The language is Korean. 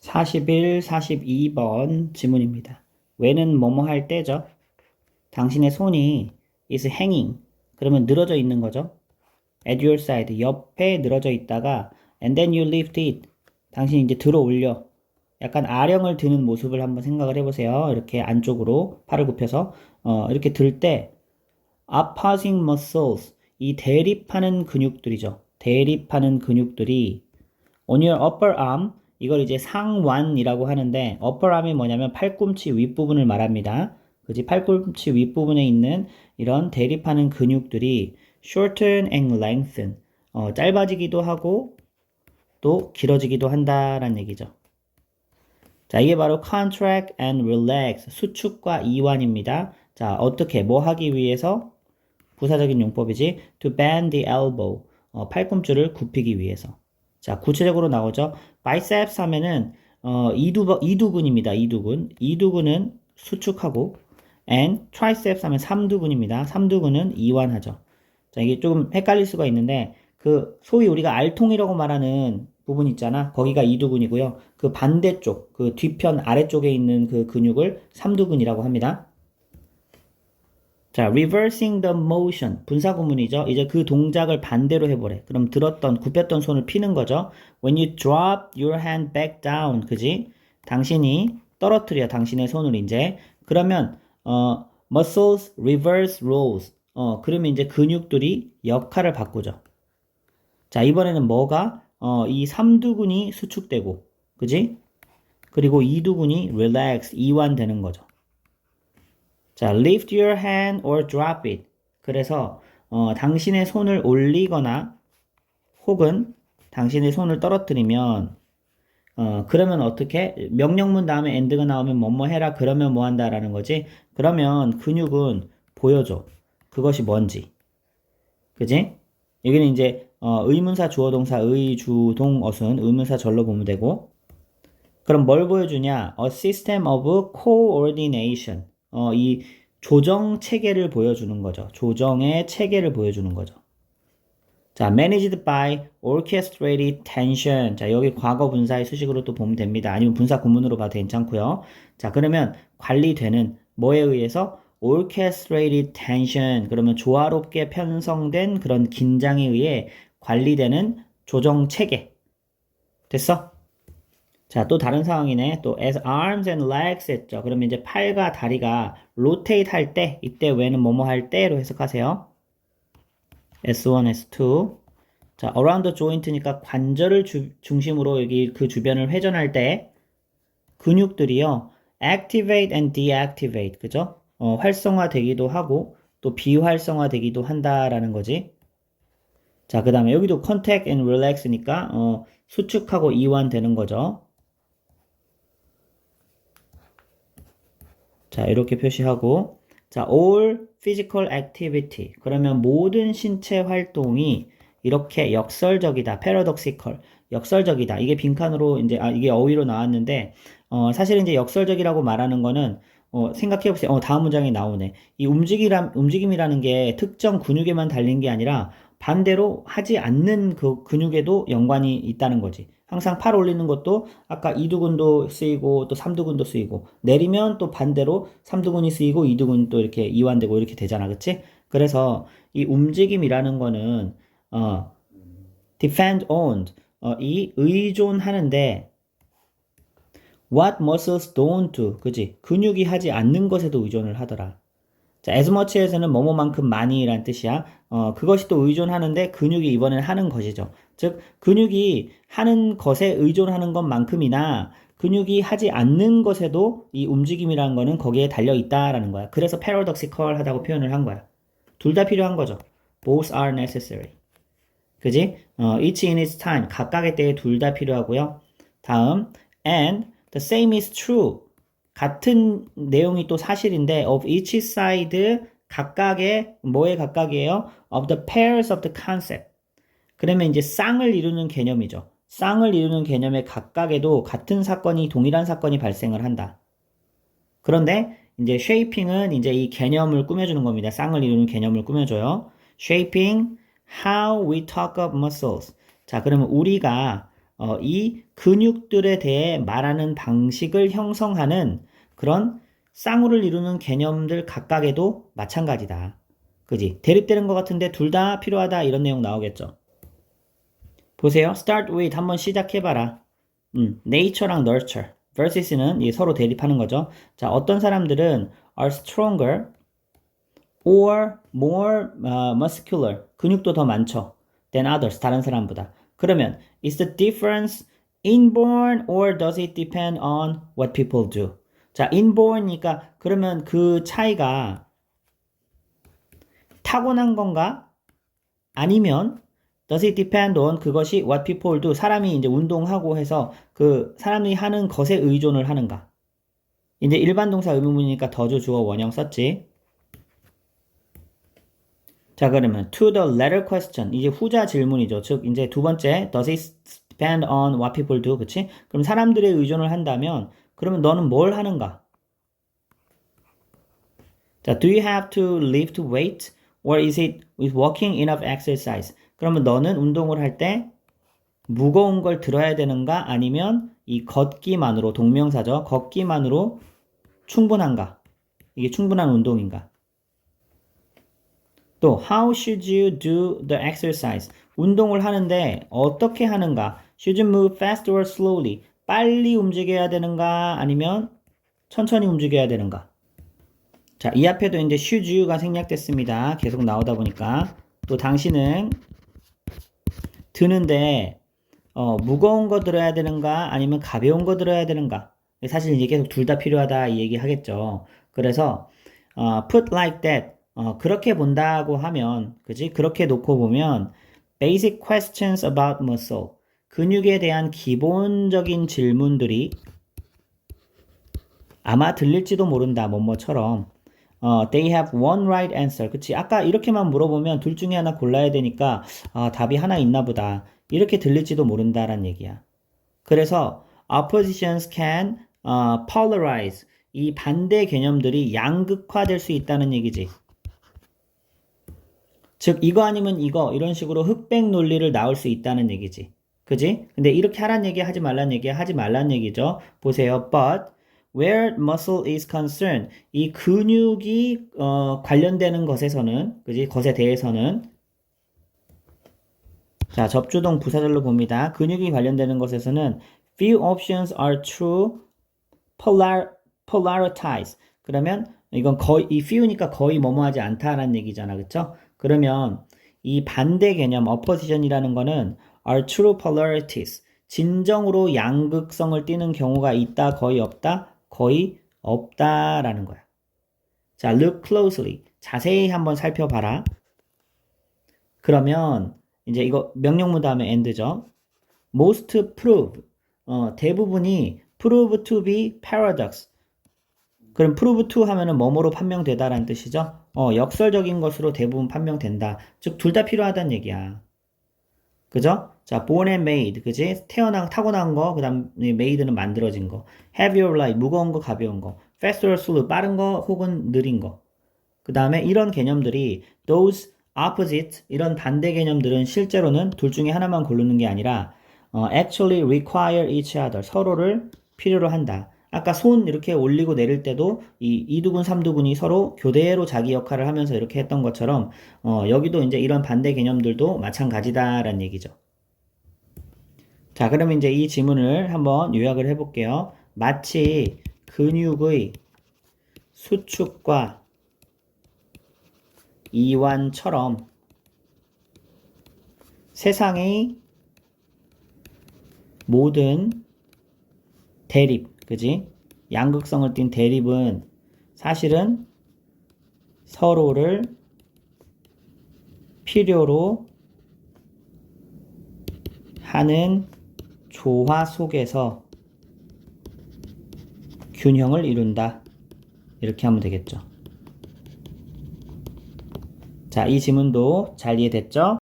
41, 42번 지문입니다. 왜는 뭐뭐 할 때죠? 당신의 손이 is hanging. 그러면 늘어져 있는 거죠. at your side. 옆에 늘어져 있다가 and then you lift it. 당신이 이제 들어 올려. 약간 아령을 드는 모습을 한번 생각을 해보세요. 이렇게 안쪽으로 팔을 굽혀서 어, 이렇게 들 때 opposing muscles 이 대립하는 근육들이죠. 대립하는 근육들이 on your upper arm 이걸 이제 상완이라고 하는데 arm이 뭐냐면 팔꿈치 윗부분을 말합니다. 그지 팔꿈치 윗부분에 있는 이런 대립하는 근육들이 shorten and lengthen 어, 짧아지기도 하고 또 길어지기도 한다라는 얘기죠. 자, 이게 바로 contract and relax 수축과 이완입니다. 자, 어떻게 뭐 하기 위해서 부사적인 용법이지 to bend the elbow 어, 팔꿈치를 굽히기 위해서. 자, 구체적으로 나오죠. biceps 하면은 어, 이두 이두근입니다. 이두근. 이두근은 수축하고 and triceps 하면 삼두근입니다. 삼두근은 이완하죠. 자, 이게 조금 헷갈릴 수가 있는데 그 소위 우리가 알통이라고 말하는 부분 있잖아. 거기가 이두근이고요. 그 반대쪽, 그 뒤편 아래쪽에 있는 그 근육을 삼두근이라고 합니다. 자, reversing the motion. 분사 구문이죠. 이제 그 동작을 반대로 해보래. 그럼 들었던, 굽혔던 손을 피는 거죠. When you drop your hand back down. 그지? 당신이 떨어뜨려, 당신의 손을 이제. 그러면, 어, muscles reverse roles. 어, 그러면 이제 근육들이 역할을 바꾸죠. 자, 이번에는 뭐가? 어, 이 삼두근이 수축되고, 그지? 그리고 이두근이 relax, 이완되는 거죠. 자, lift your hand or drop it. 그래서 어, 당신의 손을 올리거나 혹은 당신의 손을 떨어뜨리면 어, 그러면 어떻게 명령문 다음에 end가 나오면 뭐뭐 해라 그러면 뭐 한다라는 거지. 그러면 근육은 보여줘. 그것이 뭔지. 그지? 여기는 이제 어, 의문사 주어 동사 의 주동 어순 의문사 절로 보면 되고 그럼 뭘 보여주냐? A system of coordination. 어, 이 조정 체계를 보여주는 거죠. 조정의 체계를 보여주는 거죠. 자, managed by orchestrated tension. 자, 여기 과거 분사의 수식으로 또 보면 됩니다. 아니면 분사 구문으로 봐도 괜찮고요. 자, 그러면 관리되는 뭐에 의해서 orchestrated tension. 그러면 조화롭게 편성된 그런 긴장에 의해 관리되는 조정 체계. 됐어? 자, 또 다른 상황이네. 또 as arms and legs 했죠. 그러면 이제 팔과 다리가 rotate 할 때, 이때 왜는 뭐뭐 할 때로 해석하세요. S1, S2. 자, around the joint니까 관절을 주, 중심으로 여기 그 주변을 회전할 때 근육들이요. activate and deactivate. 그죠? 어, 활성화되기도 하고 또 비활성화되기도 한다라는 거지. 자, 그 다음에 여기도 contact and relax니까 어, 수축하고 이완되는 거죠. 자, 이렇게 표시하고 자, all physical activity. 그러면 모든 신체 활동이 이렇게 역설적이다. paradoxical. 역설적이다. 이게 빈칸으로 이제 아 이게 어휘로 나왔는데 어 사실은 이제 역설적이라고 말하는 거는 어 생각해 보세요. 어 다음 문장에 나오네. 이 움직이라 움직임이라는 게 특정 근육에만 달린 게 아니라 반대로 하지 않는 그 근육에도 연관이 있다는 거지. 항상 팔 올리는 것도 아까 이두근도 쓰이고 또 삼두근도 쓰이고 내리면 또 반대로 삼두근이 쓰이고 이두근 또 이렇게 이완되고 이렇게 되잖아. 그치? 그래서 이 움직임이라는 거는 어 depend on 어, 이 의존하는데 what muscles don't do 그지? 근육이 하지 않는 것에도 의존을 하더라. 자, as much에서는 뭐뭐만큼 많이란 뜻이야. 어, 그것이 또 의존하는데 근육이 이번엔 하는 것이죠. 즉, 근육이 하는 것에 의존하는 것만큼이나 근육이 하지 않는 것에도 이 움직임이라는 거는 거기에 달려 있다라는 거야. 그래서 paradoxical 하다고 표현을 한 거야. 둘 다 필요한 거죠. Both are necessary. 그지? 어, each in its time. 각각의 때에 둘 다 필요하고요. 다음, and the same is true. 같은 내용이 또 사실인데 of each side 각각의 뭐에 각각이에요? of the pairs of the concept. 그러면 이제 쌍을 이루는 개념이죠. 쌍을 이루는 개념의 각각에도 같은 사건이 동일한 사건이 발생을 한다. 그런데 이제 shaping은 이제 이 개념을 꾸며주는 겁니다. 쌍을 이루는 개념을 꾸며줘요. shaping how we talk of muscles. 자, 그러면 우리가 어, 이 근육들에 대해 말하는 방식을 형성하는 그런 쌍으로를 이루는 개념들 각각에도 마찬가지다. 그지? 대립되는 것 같은데 둘 다 필요하다 이런 내용 나오겠죠. 보세요. start with 한번 시작해봐라. 음, nature랑 nurture versus는 이 서로 대립하는 거죠. 자, 어떤 사람들은 are stronger or more uh, muscular 근육도 더 많죠. than others 다른 사람보다. 그러면 is the difference inborn or does it depend on what people do? 자, inborn이니까 그러면 그 차이가 타고난 건가? 아니면 does it depend on 그것이 what people do 사람이 이제 운동하고 해서 그 사람이 하는 것에 의존을 하는가? 이제 일반 동사 의문문이니까 더주 주어 원형 썼지. 자, 그러면 to the latter question 이제 후자 질문이죠. 즉 이제 두 번째 does it depend on what people do 그치? 그럼 사람들에 의존을 한다면 그러면 너는 뭘 하는가? 자, do you have to lift weight or is it with walking enough exercise? 그러면 너는 운동을 할 때 무거운 걸 들어야 되는가? 아니면 이 걷기만으로 동명사죠. 걷기만으로 충분한가? 이게 충분한 운동인가? 또 how should you do the exercise? 운동을 하는데 어떻게 하는가? Should you move fast or slowly? 빨리 움직여야 되는가? 아니면 천천히 움직여야 되는가? 자, 이 앞에도 이제 should you가 생략됐습니다. 계속 나오다 보니까 또 당신은 드는데 어, 무거운 거 들어야 되는가? 아니면 가벼운 거 들어야 되는가? 사실 이제 계속 둘 다 필요하다 이 얘기 하겠죠. 그래서 어, put like that 어, 그렇게 본다고 하면 그지? 그렇게 놓고 보면 basic questions about muscle 근육에 대한 기본적인 질문들이 아마 들릴지도 모른다 뭐뭐처럼 어, they have one right answer. 그치? 아까 이렇게만 물어보면 둘 중에 하나 골라야 되니까 아, 답이 하나 있나 보다. 이렇게 들릴지도 모른다라는 얘기야. 그래서 oppositions can 어, polarize. 이 반대 개념들이 양극화될 수 있다는 얘기지. 즉 이거 아니면 이거 이런 식으로 흑백 논리를 나올 수 있다는 얘기지. 그지? 근데 이렇게 하란 얘기 하지 말란 얘기 하지 말란 얘기죠. 보세요. But where muscle is concerned 이 근육이 어, 관련되는 것에서는 그지? 것에 대해서는 자 접주동 부사절로 봅니다. 근육이 관련되는 것에서는 few options are true polar polarities 그러면 이건 거의 이 few니까 거의 뭐뭐하지 않다라는 얘기잖아, 그렇죠? 그러면 이 반대 개념 opposition이라는 거는 are true polarities 진정으로 양극성을 띠는 경우가 있다, 거의 없다, 거의 없다라는 거야. 자, look closely 자세히 한번 살펴봐라. 그러면 이제 이거 명령문 다음에 end죠. most prove 어, 대부분이 prove to be paradox 그럼 prove to 하면은 뭐뭐로 판명되다라는 뜻이죠. 어, 역설적인 것으로 대부분 판명된다. 즉, 둘 다 필요하다는 얘기야. 그죠? 자, born and made. 그지? 태어난, 타고난 거, 그 다음, made는 만들어진 거. heavy or light. 무거운 거, 가벼운 거. fast or slow. 빠른 거, 혹은 느린 거. 그 다음에 이런 개념들이 those opposite. 이런 반대 개념들은 실제로는 둘 중에 하나만 고르는 게 아니라 어, actually require each other. 서로를 필요로 한다. 아까 손 이렇게 올리고 내릴 때도 이 이두근 삼두근이 서로 교대로 자기 역할을 하면서 이렇게 했던 것처럼 어, 여기도 이제 이런 반대 개념들도 마찬가지다라는 얘기죠. 자, 그러면 이제 이 지문을 한번 요약을 해볼게요. 마치 근육의 수축과 이완처럼 세상의 모든 대립, 그지? 양극성을 띤 대립은 사실은 서로를 필요로 하는 조화 속에서 균형을 이룬다. 이렇게 하면 되겠죠. 자, 이 지문도 잘 이해됐죠?